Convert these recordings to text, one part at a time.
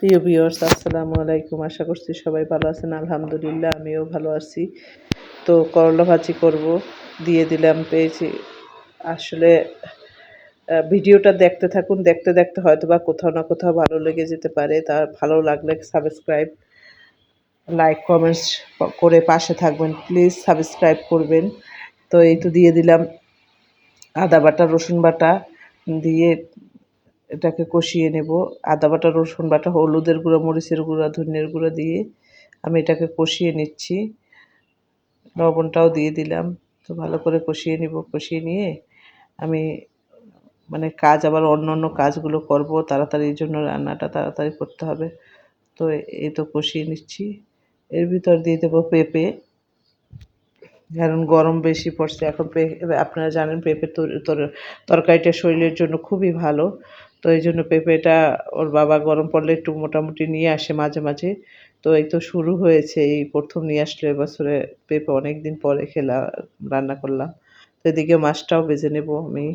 প্রিয় ভিউয়ার্স আসসালামু আলাইকুম। আশা করছি সবাই ভালো আছেন। আলহামদুলিল্লাহ, আমিও ভালো আছি। তো করলা ভাজি করব, দিয়ে দিলাম পেয়েছি। আসলে ভিডিওটা দেখতে থাকুন। দেখতে দেখতে হয়তো বা কোথাও না কোথাও ভালো লেগে যেতে পারে। তার ভালো লাগলে সাবস্ক্রাইব লাইক কমেন্টস করে পাশে থাকবেন। প্লিজ সাবস্ক্রাইব করবেন। তো এই তো দিয়ে দিলাম আদা বাটা, রসুন বাটা, দিয়ে এটাকে কষিয়ে নেব। আদা বাটা, রসুন বাটা, হলুদের গুঁড়ো, মরিচের গুঁড়া, ধনিয়ার গুঁড়ো দিয়ে আমি এটাকে কষিয়ে নিচ্ছি। লবণটাও দিয়ে দিলাম। তো ভালো করে কষিয়ে নিব। কষিয়ে নিয়ে আমি মানে কাজ আবার অন্য অন্য কাজগুলো করব। তাড়াতাড়ির জন্য রান্নাটা তাড়াতাড়ি করতে হবে। তো এই তো কষিয়ে নিচ্ছি। এর ভিতর দিয়ে দেবো পেঁপে। কারণ গরম বেশি পড়ছে। এখন আপনারা জানেন পেঁপে তরকারিটা শরীরের জন্য খুবই ভালো। তো এই জন্য পেঁপেটা ওর বাবা গরম পড়লে একটু মোটামুটি নিয়ে আসে মাঝে মাঝে। তো এই তো শুরু হয়েছে, এই প্রথম নিয়ে আসলো এবছরে পেঁপে অনেক দিন পরে খেলা, রান্না করলাম। তো এদিকে মাছটাও বেজে নেব আমি।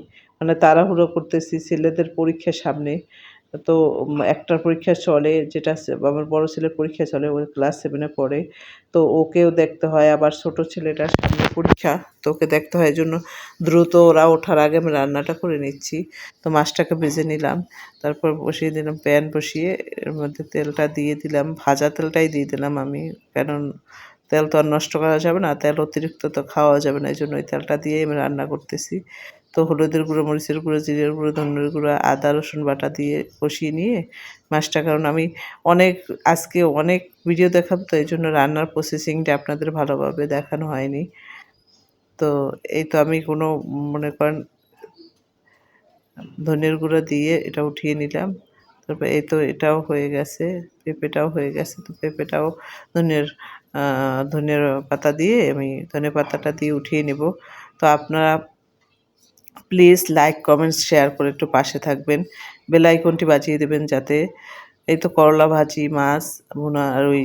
মানে তাড়াহুড়ো করতেছি ছেলেদের পরীক্ষা সামনে। তো একটার পরীক্ষা চলে, যেটা আমার বড় ছেলের পরীক্ষা চলে, ও ক্লাস সেভেনে পড়ে। তো ওকেও দেখতে হয়, আবার ছোট ছেলেটার সামনে পরীক্ষা, তো ওকে দেখতে হয়। জন্য দ্রুত ওরা ওঠার আগে আমি রান্নাটা করে নিচ্ছি। তো মাছটাকে ভেজে নিলাম, তারপর বসিয়ে দিলাম, প্যান বসিয়ে, এর মধ্যে তেলটা দিয়ে দিলাম, ভাজা তেলটাই দিয়ে দিলাম আমি, কারণ তেল তো আর নষ্ট করা যাবে না, তেল অতিরিক্ত তো খাওয়া যাবে না এই জন্য ওই তেলটা দিয়ে আমি রান্না করতেছি। তো হলুদের গুঁড়ো, মরিচের গুঁড়ো, জিরের গুঁড়ো, ধনের গুঁড়ো, আদা, রসুন বাটা দিয়ে কষিয়ে নিয়ে মাছটা, কারণ আমি অনেক, আজকে অনেক ভিডিও দেখাবো, তো এই জন্য রান্নার প্রসেসিংটা আপনাদের ভালোভাবে দেখানো হয়নি। তো এই তো আমি কোনো, মনে করেন, ধনের গুঁড়ো দিয়ে এটা উঠিয়ে নিলাম। তারপর এই তো এটাও হয়ে গেছে, পেঁপেটাও হয়ে গেছে, তো পেঁপেটাও ধনের ধনের পাতা দিয়ে আমি ধনে পাতাটা দিয়ে উঠিয়ে নেব। তো আপনারা প্লিজ লাইক কমেন্টস শেয়ার করে একটু পাশে থাকবেন। বেল আইকনটি বাজিয়ে দেবেন যাতে এই তো করলা ভাজি, মাছ, ভুনা আর ওই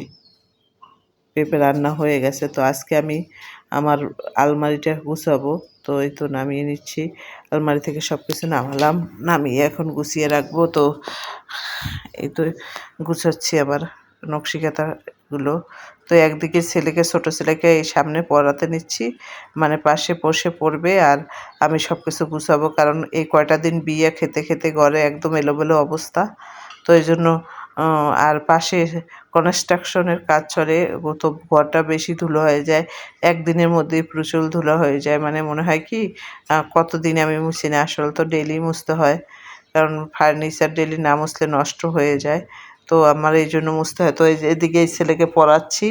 পেঁপে রান্না হয়ে গেছে। তো আজকে আমি আমার আলমারিটা গুছাবো। তো এই তো নামিয়ে নিচ্ছি। আলমারি থেকে সব কিছু নামালাম। নামিয়ে এখন গুছিয়ে রাখব। তো এই তো গুছাচ্ছি আবার নকশিকাতাগুলো তো একদিকে ছেলেকে, ছোট ছেলেকে এই সামনে পড়াতে নিচ্ছি। মানে পাশে বসে পড়বে আর আমি সব কিছু গুছাবো কারণ এই কয়টা দিন বিয়ে খেতে খেতে ঘরে একদম এলোমেলো অবস্থা। তো এই জন্য আর পাশে কনস্ট্রাকশনের কাজ চলে, তো ঘরটা বেশি ধুলো হয়ে যায়। একদিনের মধ্যেই প্রচুর ধুলো হয়ে যায়। মানে মনে হয় কি কতদিন আমি মুছি না? আসলে তো ডেলি মুছতে হয়। কারণ ফার্নিচার ডেলি না মুছলে নষ্ট হয়ে যায়। তো আমার এই জন্য মুছতে হয় তো এদিকে এই ছেলেকে পড়াচ্ছি,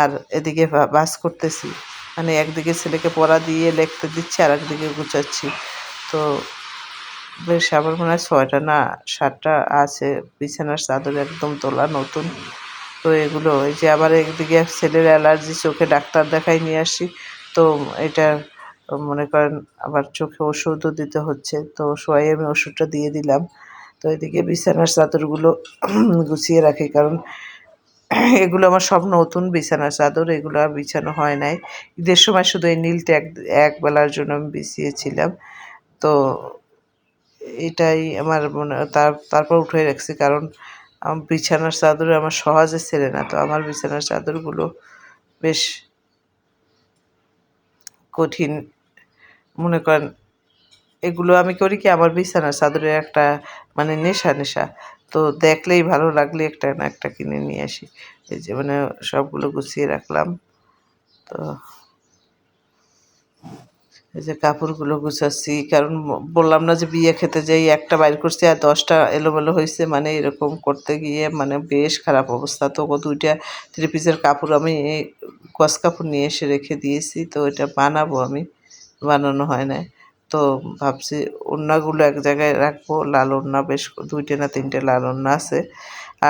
আর এদিকে বাস করতেছি। মানে একদিকে ছেলেকে পড়া দিয়ে লিখতে দিচ্ছি, আর একদিকে গুছাচ্ছি। তো বেশ, আমার মনে হয় ছয়টা না সাতটা আছে। বিছানার চাদর একদম তোলা নতুন। তো এগুলো ওই যে আবার একদিকে ছেলের অ্যালার্জি, চোখে ডাক্তার দেখাই নিয়ে আসি তো এটা মনে করেন আবার চোখে ওষুধও দিতে হচ্ছে। তো সবাই আমি ওষুধটা দিয়ে দিলাম। তো এদিকে বিছানার চাদরগুলো গুছিয়ে রাখি, কারণ এগুলো আমার সব নতুন বিছানার চাদর, এগুলো আর বিছানো হয় নাই। ঈদের সময় শুধু এই নীলটা এক এক বেলার জন্য আমি বিছিয়েছিলাম। তো এটাই আমার মনে, তার, তারপর উঠে রাখছি, কারণ বিছানার চাদর আমার সহজে ছেড়ে না, তো আমার বিছানার চাদরগুলো বেশ কঠিন। মনে করেন এগুলো আমি করি কি, আমার বিছানার চাদরের একটা মানে নেশা নেশা। তো দেখলেই ভালো লাগলে একটা না একটা কিনে নিয়ে আসি। এই যে মানে সবগুলো গুছিয়ে রাখলাম। তো এই যে কাপড়গুলো গুছাচ্ছি, কারণ বললাম না যে বিয়ে খেতে যাই, একটা বাইর করছি আর দশটা এলোমেলো হয়েছে মানে এরকম করতে গিয়ে মানে বেশ খারাপ অবস্থা। তো দুইটা থ্রি পিসের কাপড় আমি কস কাপড় নিয়ে এসে রেখে দিয়েছি, তো এটা বানাবো আমি। বানানো হয় না তো ভাবছি ওড়নাগুলো এক জায়গায় রাখব। লাল ওড়না বেশ দুইটে না তিনটে লাল ওড়না আছে।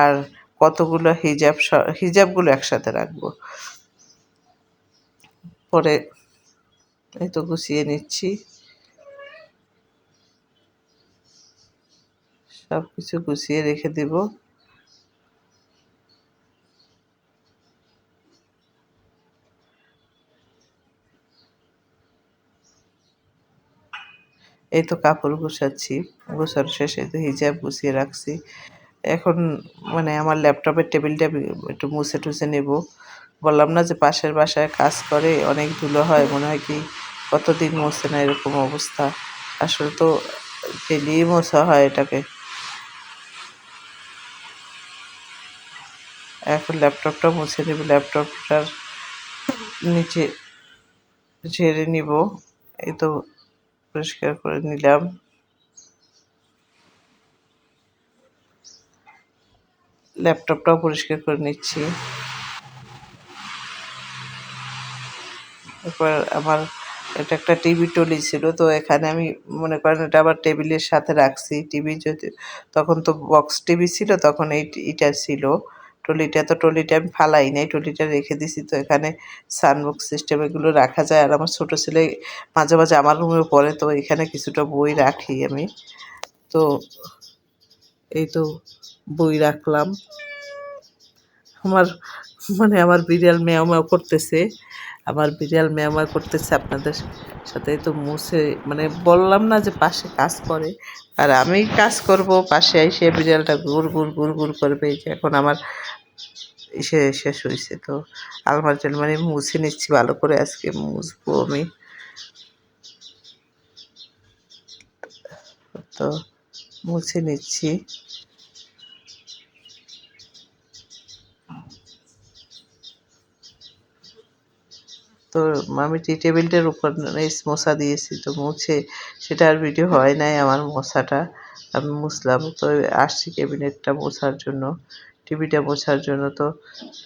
আর কতগুলো হিজাব হিজাবগুলো একসাথে রাখব। পরে এই তো গুছিয়ে নিচ্ছি। সব কিছু গুছিয়ে রেখে দেব। এই তো কাপড় গুছাচ্ছি, গোছানো শেষে তো হিজাব গুছিয়ে রাখছি। এখন মানে আমার ল্যাপটপের টেবিলটা একটু মুছে টুছে নেব। বললাম না যে পাশের বাসায় কাজ করে, অনেক ধুলো হয়, মনে হয় কি কতদিন মোছে না এরকম অবস্থা। আসলে তো ডেলি মোছা হয় এটাকে। এখন ল্যাপটপটা মুছে নেব, ল্যাপটপটার নিচে ঝেড়ে নিব। এই তো পরিষ্কার করে নিলাম। ল্যাপটপটাও পরিষ্কার করে নিচ্ছি। এরপর আমার এটা একটা টিভি টলি ছিল, তো এখানে আমি মনে করেন এটা আবার টেবিলের সাথে রাখছি। টিভি যদি তখন তো বক্স টিভি ছিল, তখন এই এটা ছিল। টলিটা, তো ট্রলিটা আমি ফালাই নাই, টলিটা রেখে দিছি, তো এখানে সানবক্স সিস্টেম এগুলো রাখা যায়। আর আমার ছোটো ছেলে মাঝে মাঝে আমার রুমে পড়ে, তো এখানে কিছুটা বই রাখি আমি। তো এই তো বই রাখলাম। আমার মানে আমার বিড়াল মেয়াও মেয়াও করতেছে। আমার বিড়াল ম্যাও করতেছে আপনাদের সাথে তো মুছে মানে বললাম না যে পাশে কাজ করে, আর আমি কাজ করব, পাশে এসে বিড়ালটা গুড় গুড় গুড় গুড় করবে এখন আমার এসে শেষ হয়েছে তো। আলমারি টালমারি মুছে নিচ্ছি, ভালো করে আজকে মুছবো আমি। তো মুছে নিচ্ছি। তো আমি টি টেবিলটার উপর মশা দিয়েছি, তো মুছে সেটা আর ভিডিও হয় নাই আমার মশাটা। আমি মুছলাম, তো আসছি ক্যাবিনেটটা মোছার জন্য, টিভিটা মোছার জন্য। তো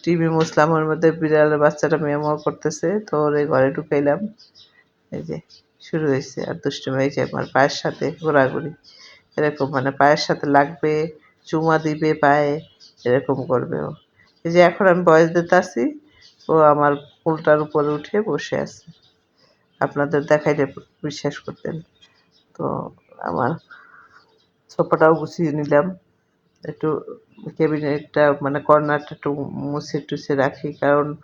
টিভি মুছলাম, ওর মধ্যে বিড়ালের বাচ্চাটা মেমো করতেছে, তো ওর ঘরে ঢুকাইলাম। এই যে, শুরু হয়েছে, আর দুষ্টু দুষ্টুমি হয়েছে আমার পায়ের সাথে, ঘোরাঘুরি। এরকম মানে পায়ের সাথে লাগবে, চুমা দিবে পায়ে, এরকম করবে ও। এই যে এখন আমি বয়স দিতে আসি, ও আমার ফুলটার উপরে উঠে বসে আছে। আপনাদের দেখাইলে বিশ্বাস করতেন। তো আমার সোফাটাও গুছিয়ে নিলাম। একটু ক্যাবিনেটটা মানে কর্নারটা একটু মুছে টুছে রাখি, কারণ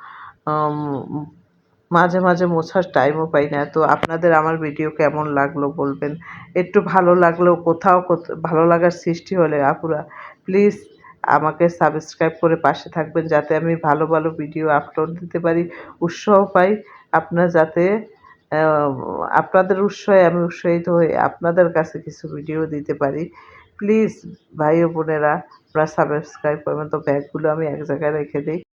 মাঝে মাঝে মোছার টাইমও পাই না। তো আপনাদের আমার ভিডিও কেমন লাগল বলবেন? একটু ভালো লাগলেও কোথাও কোথ- ভালো লাগার সৃষ্টি হলে আপুরা প্লিজ আমাকে সাবস্ক্রাইব করে পাশে থাকবেন যাতে আমি ভালো ভালো ভিডিও আপলোড দিতে পারি, উৎসাহ পাই। আপনার যাতে আপনাদের উৎসাহে আমি উৎসাহিত হয়ে আপনাদের কাছে কিছু ভিডিও দিতে পারি। প্লিজ ভাই ও বোনেরা, আপনারা সাবস্ক্রাইব করবেন তো ব্যাগগুলো আমি এক জায়গায় রেখে দিই।